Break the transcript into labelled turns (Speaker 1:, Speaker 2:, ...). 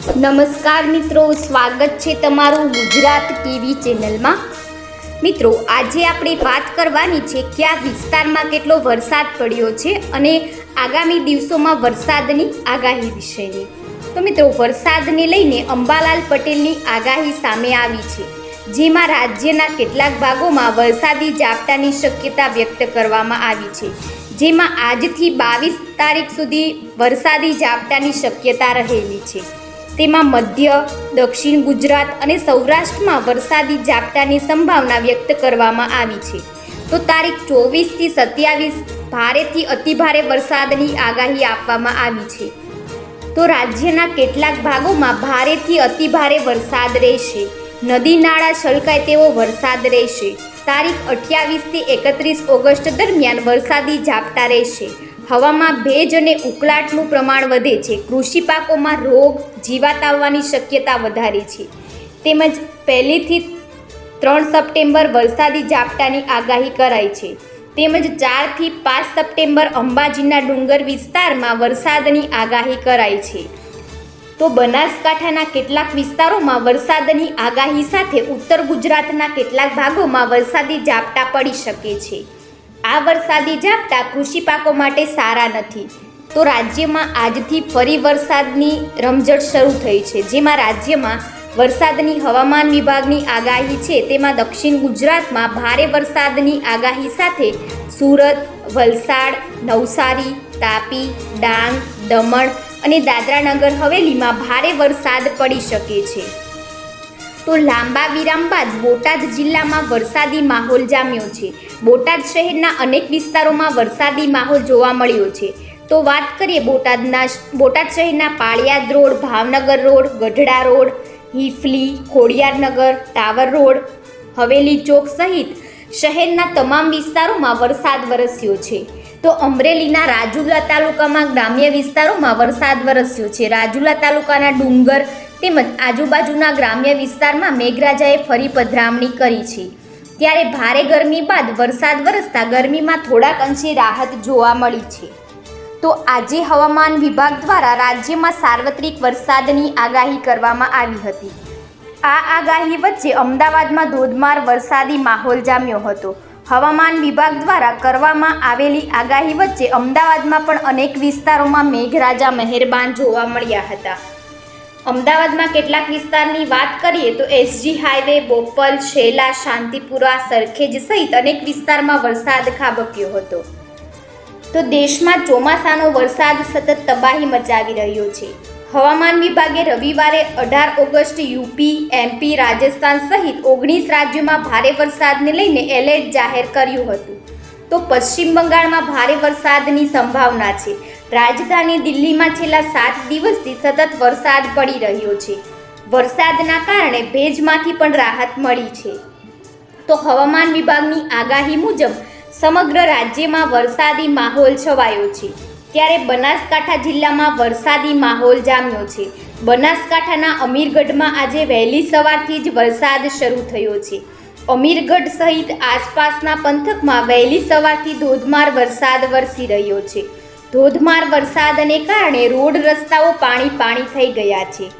Speaker 1: નમસ્કાર મિત્રો, સ્વાગત છે તમારું ગુજરાત ટીવી ચેનલમાં. મિત્રો, આજે આપણે વાત કરવાની છે કે આ વિસ્તારમાં કેટલો વરસાદ પડ્યો છે અને આગામી દિવસોમાં વરસાદની આગાહી વિશેની. તો મિત્રો, વરસાદને લઈને અંબાલાલ પટેલની આગાહી સામે આવી છે, જેમાં રાજ્યના કેટલાક ભાગોમાં વરસાદી ઝાપટાની શક્યતા વ્યક્ત કરવામાં આવી છે, જેમાં આજથી બાવીસ તારીખ સુધી વરસાદી ઝાપટાની શક્યતા રહેલી છે. તેમાં મધ્ય, દક્ષિણ ગુજરાત અને સૌરાષ્ટ્રમાં વરસાદી ઝાપટાની સંભાવના વ્યક્ત કરવામાં આવી છે. તો તારીખ ચોવીસથી સત્યાવીસ ભારેથી અતિભારે વરસાદની આગાહી આપવામાં આવી છે. તો રાજ્યના કેટલાક ભાગોમાં ભારેથી અતિભારે વરસાદ રહેશે. નદી નાળા છલકાય તેવો વરસાદ રહેશે. તારીખ અઠ્યાવીસથી એકત્રીસ ઓગસ્ટ દરમિયાન વરસાદી ઝાપટા રહેશે. હવામાં ભેજ અને ઉકળાટનું પ્રમાણ વધે છે. કૃષિ પાકોમાં રોગ જીવાત આવવાની શક્યતા વધારે છે. તેમજ પહેલીથી ત્રણ સપ્ટેમ્બર વરસાદી ઝાપટાની આગાહી કરાઈ છે. તેમજ ચારથી પાંચ સપ્ટેમ્બર અંબાજીના ડુંગર વિસ્તારમાં વરસાદની આગાહી કરાઈ છે. તો બનાસકાંઠાના કેટલાક વિસ્તારોમાં વરસાદની આગાહી સાથે ઉત્તર ગુજરાતના કેટલાક ભાગોમાં વરસાદી ઝાપટા પડી શકે છે. આ વરસાદી ઝાપટા કૃષિ પાકો માટે સારા નથી. તો રાજ્યમાં આજથી ફરી વરસાદની રમઝટ શરૂ થઈ છે. જેમાં રાજ્યમાં વરસાદની હવામાન વિભાગની આગાહી છે. તેમાં દક્ષિણ ગુજરાતમાં ભારે વરસાદની આગાહી સાથે સુરત, વલસાડ, નવસારી, તાપી, ડાંગ, દમણ અને દાદરાનગર હવેલીમાં ભારે વરસાદ પડી શકે છે. તો લાંબા વિરામ બાદ બોટાદ જિલ્લામાં વરસાદી માહોલ જામ્યો છે. બોટાદ શહેરના અનેક વિસ્તારોમાં વરસાદી માહોલ જોવા મળ્યો છે. તો વાત કરીએ બોટાદના બોટાદ શહેરના Paliyad road, Bhavnagar road, Gadhada road, Hifli Khodiyarnagar tower road, Haveli Chowk સહિત શહેરના તમામ વિસ્તારોમાં વરસાદ વરસ્યો છે. તો અમરેલીના રાજુલા તાલુકામાં ગ્રામ્ય વિસ્તારોમાં વરસાદ વરસ્યો છે. રાજુલા તાલુકાના ડુંગર તેમજ આજુબાજુના ગ્રામ્ય વિસ્તારમાં મેઘરાજાએ ફરી પધરામણી કરી છે. ત્યારે ભારે ગરમી બાદ વરસાદ વરસતા ગરમીમાં થોડાક અંશે રાહત જોવા મળી છે. તો આજે હવામાન વિભાગ દ્વારા રાજ્યમાં સાર્વત્રિક વરસાદની આગાહી કરવામાં આવી હતી. આ આગાહી વચ્ચે અમદાવાદમાં ધોધમાર વરસાદી માહોલ જામ્યો હતો. હવામાન વિભાગ દ્વારા કરવામાં આવેલી આગાહી વચ્ચે અમદાવાદમાં પણ અનેક વિસ્તારોમાં મેઘરાજા મહેરબાન જોવા મળ્યા હતા. અમદાવાદમાં કેટલાક વિસ્તારની વાત કરીએ તો એસજી હાઈવે, બોપલ શેલા શાંતિપુરા, સરખેજ સહિત અનેક વિસ્તારમાં વરસાદ ખાબક્યો હતો. તો દેશમાં ચોમાસાનો વરસાદ સતત તબાહી મચાવી રહ્યો છે. હવામાન વિભાગે રવિવારે અઢાર ઓગસ્ટ યુપી, એમપી, રાજસ્થાન સહિત ઓગણીસ રાજ્યોમાં ભારે વરસાદને લઈને એલર્ટ જાહેર કર્યું હતું. તો પશ્ચિમ બંગાળમાં ભારે વરસાદની સંભાવના છે. રાજધાની દિલ્હીમાં છેલ્લા સાત દિવસથી સતત વરસાદ પડી રહ્યો છે. વરસાદના કારણે ભેજમાંથી પણ રાહત મળી છે. તો હવામાન વિભાગની આગાહી મુજબ સમગ્ર રાજ્યમાં વરસાદી માહોલ છવાયો છે. ત્યારે બનાસકાંઠા જિલ્લામાં વરસાદી માહોલ જામ્યો છે. બનાસકાંઠાના અમીરગઢમાં આજે વહેલી સવારથી જ વરસાદ શરૂ થયો છે. અમીરગઢ સહિત આસપાસના પંથકમાં વહેલી સવારથી ધોધમાર વરસાદ વરસી રહ્યો છે. ધોધમાર વરસાદને કારણે રોડ રસ્તાઓ પાણી પાણી થઈ ગયા છે.